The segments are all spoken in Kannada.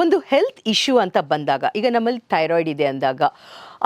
ಒಂದು ಹೆಲ್ತ್ ಇಶ್ಯೂ ಅಂತ ಬಂದಾಗ ಈಗ ನಮ್ಮಲ್ಲಿ ಥೈರಾಯ್ಡ್ ಇದೆ ಅಂದಾಗ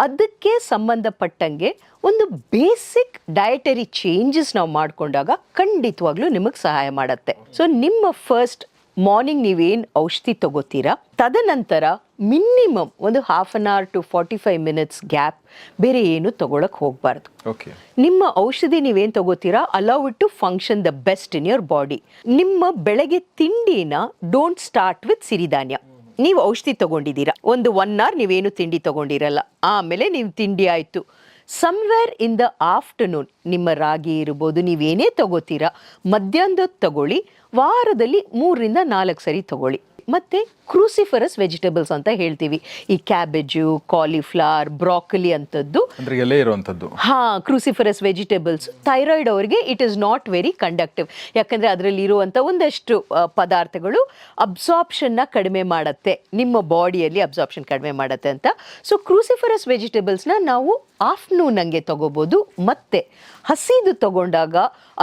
ಅದಕ್ಕೆ ಸಂಬಂಧಪಟ್ಟಂಗೆ ಒಂದು ಬೇಸಿಕ್ ಡಯಟರಿ ಚೇಂಜಸ್ ನಾವು ಮಾಡಿಕೊಂಡಾಗ ಖಂಡಿತವಾಗ್ಲೂ ನಿಮಗೆ ಸಹಾಯ ಮಾಡುತ್ತೆ. ಸೊ ನಿಮ್ಮ ಫಸ್ಟ್ ಮಾರ್ನಿಂಗ್ ನೀವೇನು ಔಷಧಿ ತಗೋತೀರಾ ತದನಂತರ ಮಿನಿಮಮ್ ಒಂದು half an hour to forty five minutes gap ಬೇರೆ ಏನು ತಗೊಳಕ್ಕೆ ಹೋಗಬಾರ್ದು. ಓಕೆ ನಿಮ್ಮ ಔಷಧಿ ನೀವೇನು ತಗೋತೀರಾ allow it to function the best in your body ನಿಮ್ಮ ಬೆಳಗ್ಗೆ ತಿಂಡಿನ ಡೋಂಟ್ ಸ್ಟಾರ್ಟ್ ವಿತ್ ಸಿರಿಧಾನ್ಯ. ನೀವು ಔಷಧಿ ತಗೊಂಡಿದ್ದೀರಾ? ಒಂದು ಒನ್ ಅವರ್ ನೀವೇನು ತಿಂಡಿ ತಗೊಂಡಿರಲ್ಲ. ಆಮೇಲೆ ನೀವು ತಿಂಡಿ ಆಯಿತು. ಸಮ್ವೇರ್ ಇನ್ ದ ಆಫ್ಟರ್ನೂನ್ ನಿಮ್ಮ ರಾಗಿ ಇರ್ಬೋದು, ನೀವೇನೇ ತಗೋತೀರಾ ಮಧ್ಯಾಹ್ನದ ತಗೊಳ್ಳಿ, ವಾರದಲ್ಲಿ ಮೂರರಿಂದ ನಾಲ್ಕು ಸರಿ ತಗೊಳ್ಳಿ. ಮತ್ತು ಕ್ರೂಸಿಫರಸ್ ವೆಜಿಟೇಬಲ್ಸ್ ಅಂತ ಹೇಳ್ತೀವಿ. ಈ ಕ್ಯಾಬೇಜು ಕಾಲಿಫ್ಲವರ್ ಬ್ರಾಕಲಿ ಅಂಥದ್ದು. ಎಲೆ ಇರುವಂತದ್ದು ಹಾ ಕ್ರೂಸಿಫರಸ್ ವೆಜಿಟೇಬಲ್ಸ್ ಥೈರಾಯ್ಡ್ ಅವರಿಗೆ it is not very conductive ಯಾಕಂದರೆ ಅದರಲ್ಲಿ ಇರುವಂಥ ಒಂದಷ್ಟು ಪದಾರ್ಥಗಳು ಅಬ್ಸಾರ್ಪ್ಷನ್ನ ಕಡಿಮೆ ಮಾಡುತ್ತೆ. ನಿಮ್ಮ ಬಾಡಿಯಲ್ಲಿ ಅಬ್ಸಾರ್ಪ್ಷನ್ ಕಡಿಮೆ ಮಾಡುತ್ತೆ ಅಂತ. ಸೊ ಕ್ರೂಸಿಫರಸ್ ವೆಜಿಟೇಬಲ್ಸ್ನ ನಾವು ಆಫ್ಟರ್ನೂನ್ ಹಂಗೆ ತಗೋಬೋದು. ಮತ್ತೆ ಹಸಿದು ತಗೊಂಡಾಗ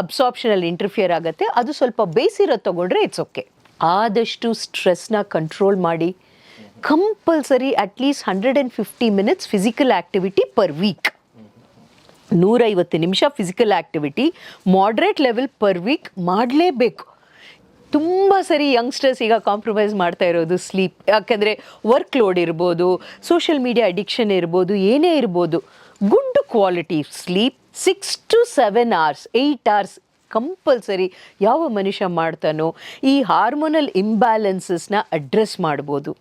ಅಬ್ಸಾರ್ಪ್ಷನಲ್ಲಿ ಇಂಟರ್ಫಿಯರ್ ಆಗುತ್ತೆ. ಅದು ಸ್ವಲ್ಪ ಬೇಯಿಸಿರೋದು ತಗೊಂಡ್ರೆ ಇಟ್ಸ್ ಓಕೆ ಆದಷ್ಟು ಸ್ಟ್ರೆಸ್ನ ಕಂಟ್ರೋಲ್ ಮಾಡಿ, compulsory at least hundred and fifty minutes physical activity per week ನೂರೈವತ್ತು ನಿಮಿಷ physical activity moderate level per week ಮಾಡಲೇಬೇಕು. ತುಂಬ ಸರಿ ಯಂಗ್ಸ್ಟರ್ಸ್ ಈಗ ಕಾಂಪ್ರಮೈಸ್ ಮಾಡ್ತಾ ಇರೋದು ಸ್ಲೀಪ್ ಯಾಕೆಂದರೆ ವರ್ಕ್ ಲೋಡ್ ಇರ್ಬೋದು ಸೋಷಿಯಲ್ ಮೀಡಿಯಾ ಅಡಿಕ್ಷನ್ ಇರ್ಬೋದು, ಏನೇ ಇರ್ಬೋದು. Good quality sleep six to seven hours eight hours compulsory ಯಾವ ಮನುಷ್ಯ ಮಾಡ್ತಾನೋ ಈ ಹಾರ್ಮೋನಲ್ ಇಂಬ್ಯಾಲೆನ್ಸಸ್ನ ಅಡ್ರೆಸ್ ಮಾಡ್ಬೋದು.